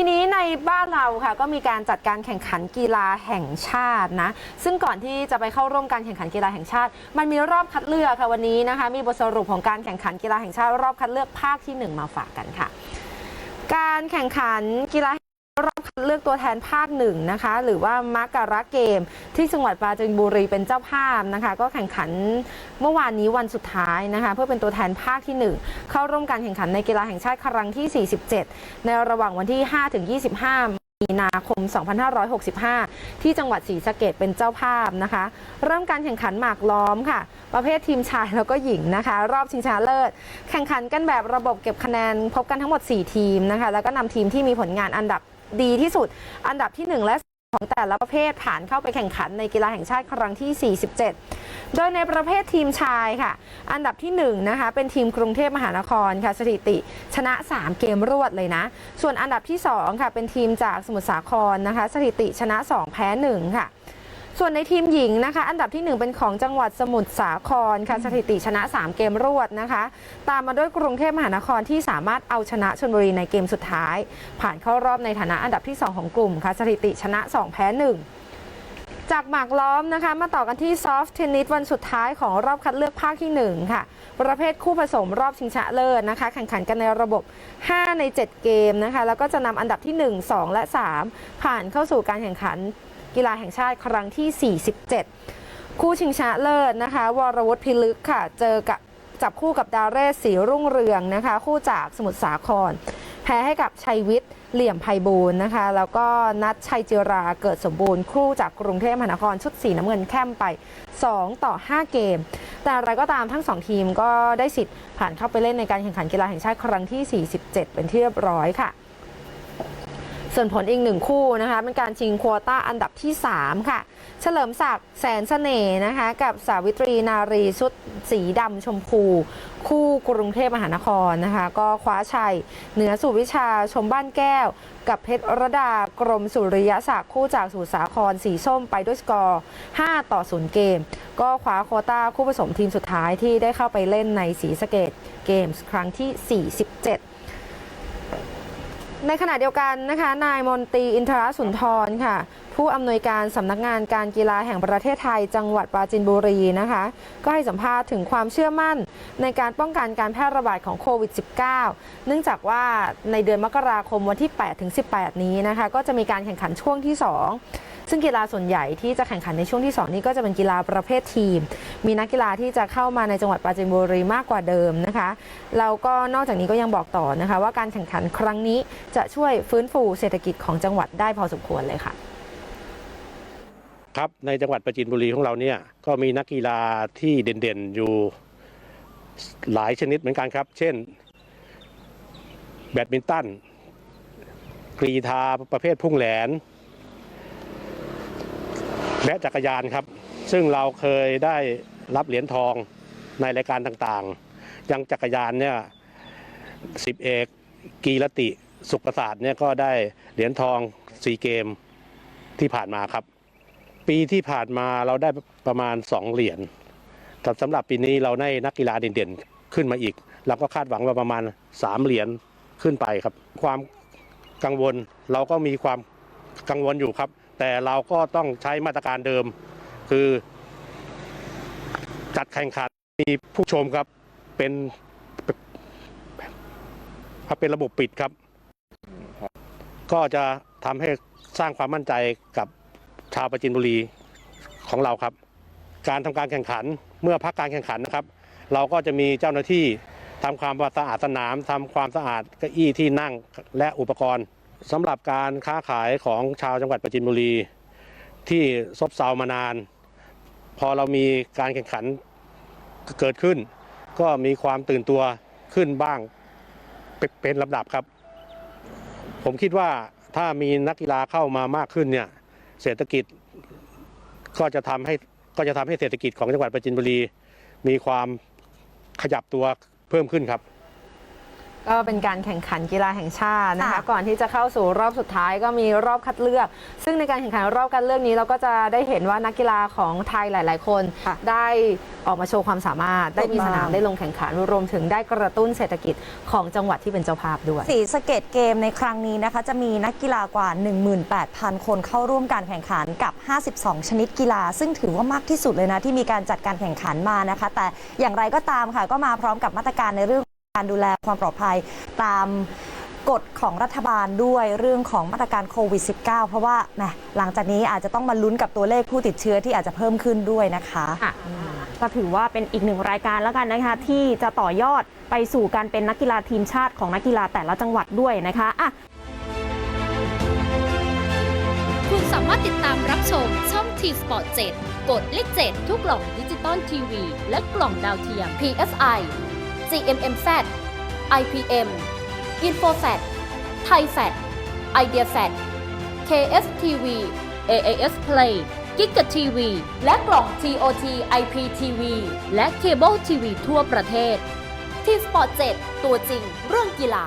ทีนี้ในบ้านเราค่ะก็มีการจัดการแข่งขันกีฬาแห่งชาตินะ ซึ่งก่อนที่จะไปเข้าร่วมการแข่งขันกีฬาแห่งชาติ มันมีรอบคัดเลือกค่ะวันนี้นะคะ มีบทสรุปของการแข่งขันกีฬาแห่งชาติ รอบคัดเลือกภาคที่หนึ่งมาฝากกันค่ะ การแข่งขันกีฬา รอบคัดเลือกตัวแทนภาคหนึ่งนะคะ หรือว่ามาการะเกม ที่จังหวัดปราจีนบุรีเป็นเจ้าภาพนะคะ ก็แข่งขันเมื่อวานนี้วันสุดท้ายนะคะ เพื่อเป็นตัวแทนภาคที่หนึ่งเข้าร่วมการแข่งขันในกีฬาแห่งชาติครั้งที่ 47 ในระหว่างวันที่ 5 ถึง 25มีนาคม 2565 ที่จังหวัดศรีสะเกดเป็นเจ้าภาพนะคะ เริ่มการแข่งขันหมากล้อมค่ะ ประเภททีมชายแล้วก็หญิงนะคะ รอบชิงชนะเลิศ แข่งขันกันแบบระบบเก็บคะแนนพบกันทั้งหมด 4 ทีมนะคะ แล้วก็นำทีมที่มีผลงานอันดับ ดีที่สุด อันดับที่ 1 และของแต่ละประเภทผ่านเข้าไปแข่งขันในกีฬาแห่งชาติครั้งที่ 47 โดยในประเภททีมชายค่ะ อันดับที่1นะคะเป็นทีมกรุงเทพมหานครค่ะสถิติ ชนะ 3 เกมรวดเลยนะ ส่วนอันดับที่2ค่ะเป็นทีมจากสมุทรสาครนะคะ สถิติชนะ 2 แพ้ 1 ค่ะ ส่วนในทีมหญิงนะคะ อันดับที่ 1 เป็นของจังหวัดสมุทรสาครค่ะสถิติชนะ 3 เกมรวดนะคะ ตามมาด้วยกรุงเทพมหานครที่สามารถเอาชนะชลบุรีในเกมสุดท้าย ผ่านเข้ารอบในฐานะอันดับที่ 2 ของกลุ่มค่ะสถิติชนะ 2 แพ้ 1จากหมากล้อมนะคะมาต่อกันที่ซอฟต์เทนนิสวันสุดท้ายของรอบคัดเลือกภาคที่ 1 ค่ะ ประเภทคู่ผสมรอบชิงชนะเลิศนะคะ แข่งขันกันในระบบ 5 ใน 7 เกมนะคะ แล้วก็จะนำอันดับที่ 1 2 และ 3 ผ่านเข้าสู่การแข่งขัน กีฬาแห่งชาติครั้งที่ 47 คู่ชิงชนะเลิศนะคะ วรวุฒิพิลึกค่ะ เจอกับจับคู่กับดาวเรศสีรุ่งเรืองนะคะ คู่จากสมุทรสาคร แพ้ให้กับชัยวิทย์เหลี่ยมไพบูลย์นะคะ แล้วก็นัดชัยจิราเกิดสมบูรณ์ คู่จากกรุงเทพมหานครชุดสีน้ำเงินแข้มไป 2 ต่อ 5 เกม แต่อะไรก็ตามทั้ง 2 ทีมก็ได้สิทธิ์ผ่านเข้าไปเล่นในการแข่งขันกีฬาแห่งชาติครั้งที่ 47 เป็นที่เรียบร้อยค่ะ ส่วนผลอีกหนึ่งคู่นะคะเป็นการชิงควอต้าอันดับที่ 3 ค่ะ เฉลิมศักดิ์แสนเสน่ห์นะคะ กับสาวิตรีนารีชุดสีดำชมพู คู่กรุงเทพมหานครนะคะ ก็คว้าชัย เหนือสุวิชาชมบ้านแก้ว กับเพชรรดากรมสุริยศักดิ์คู่จากสุรสาครสีส้มไปด้วยสกอร์ 5 ต่อ 0 เกม ก็คว้าโควต้าคู่ผสมทีมสุดท้ายที่ได้เข้าไปเล่นในสีสเกตเกมส์ครั้งที่ 47 ในขณะเดียวกันนะคะ นายมนตรีอินทรสุนทรค่ะ ผู้อำนวยการสำนักงานการกีฬาแห่งประเทศไทย จังหวัดปราจีนบุรีนะคะ ก็ให้สัมภาษณ์ถึงความเชื่อมั่น ในการป้องกันการแพร่ระบาดของโควิด -19 เนื่องจากว่าในเดือนมกราคมวันที่ 8 ถึง 18 นี้นะคะ ก็จะมีการแข่งขันช่วงที่ 2ซึ่งกีฬาส่วนใหญ่ที่จะแข่งขันในช่วงที่ 2 นี้ก็จะเป็นกีฬาประเภททีม มีนักกีฬาที่จะเข้ามาในจังหวัดปราจีนบุรีมากกว่าเดิมนะคะแล้วก็นอกจากนี้ก็ยังบอกต่อนะคะ ว่าการแข่งขันครั้งนี้จะช่วยฟื้นฟูเศรษฐกิจของจังหวัดได้พอสมควรเลยค่ะ ครับในจังหวัดประจินบุรีของเราเนี่ยก็มีนักกีฬาที่เด่นๆอยู่หลายชนิดเหมือนกันครับ เช่น แบดมินตันกรีธาประเภทพุ่งแหลนและจักรยานครับ ซึ่งเราเคยได้รับเหรียญทองในรายการต่างๆ อยังจักรยานเนี่ยสิบเอกกีรติสุขประสาทเนี่ยก็ได้เหรียญทองซีเกมที่ผ่านมาครับ ปีที่ผ่านมาเราได้ประมาณ 2 เหรียญแต่สำหรับปีนี้เราได้นักกีฬาเด่นๆขึ้นมาอีก เราก็คาดหวังว่าประมาณ 3 เหรียญขึ้นไปครับ ความกังวลเราก็มีความกังวลอยู่ครับ แต่เราก็ต้องใช้มาตรการเดิม คือ จัดแข่งขันมีผู้ชมครับเป็นเป็นระบบปิดครับ ก็จะทำให้สร้างความมั่นใจกับ ชาวประจินบุรีของเราครับ การทำการแข่งขันเมื่อพักการแข่งขันนะครับ เราก็จะมีเจ้าหน้าที่ทำความสะอาดสนามทำความสะอาดเก้าอี้ที่นั่งและอุปกรณ์สำหรับการค้าขายของชาวจังหวัดประจินบุรี ที่ซบเซามานาน พอเรามีการแข่งขันเกิดขึ้น ก็มีความตื่นตัวขึ้นบ้างเป็นเป็นลำดับครับ ผมคิดว่าถ้ามีนักกีฬาเข้ามามากขึ้นเนี่ย เศรษฐกิจก็จะทำให้ก็จะทำให้เศรษฐกิจของจังหวัดประจินบุรี มีความขยับตัวเพิ่มขึ้นครับ ก็เป็นการแข่งขันกีฬาแห่งชาตินะคะค่ะก่อนที่จะเข้าสู่รอบสุดท้ายก็มีรอบคัดเลือก ซึ่งในการแข่งขันรอบคัดเลือกนี้เราก็จะได้เห็นว่านักกีฬาของไทยหลาย ๆ คนค่ะได้ออกมาโชว์ความสามารถ ได้มีสนามถูกต้องได้ลงแข่งขันรวมถึงได้กระตุ้นเศรษฐกิจของจังหวัดที่เป็นเจ้าภาพด้วยสีสะเกตเกมในครั้งนี้นะคะ จะมีนักกีฬากว่า 18,000 คนเข้าร่วมการแข่งขันกับ 52 ชนิดกีฬา ซึ่งถือว่ามากที่สุดเลยนะที่มีการจัดการแข่งขันมานะคะ แต่อย่างไรก็ตามค่ะก็มาพร้อมกับมาตรการในเรื่อง การดูแลความปลอดภัยตามกฎของรัฐบาลด้วยเรื่องของมาตรการโควิด -19 เพราะว่าแหมหลังจากนี้อาจจะต้องมาลุ้นกับตัวเลขผู้ติดเชื้อที่อาจจะเพิ่มขึ้นด้วยนะคะค่ะก็ถือว่าเป็นอีกหนึ่งรายการแล้วกันนะคะ ที่จะต่อยอดไปสู่การเป็นนักกีฬาทีมชาติของนักกีฬาแต่ละจังหวัดด้วยนะคะอะคุณสามารถติดตามรับชมช่อง T Sport 7กดเลข7ทุกกล่องดิจิตอลทีวีและกล่องดาวเทียม PSI GMMZ IPM InfoSat ThaiSat IdeaSat KSTV AAS Play กิกะทีวีและกล่อง TOT IPTV และเคเบิลทีวีทั่วประเทศ T Sport 7ตัวจริงเรื่องกีฬา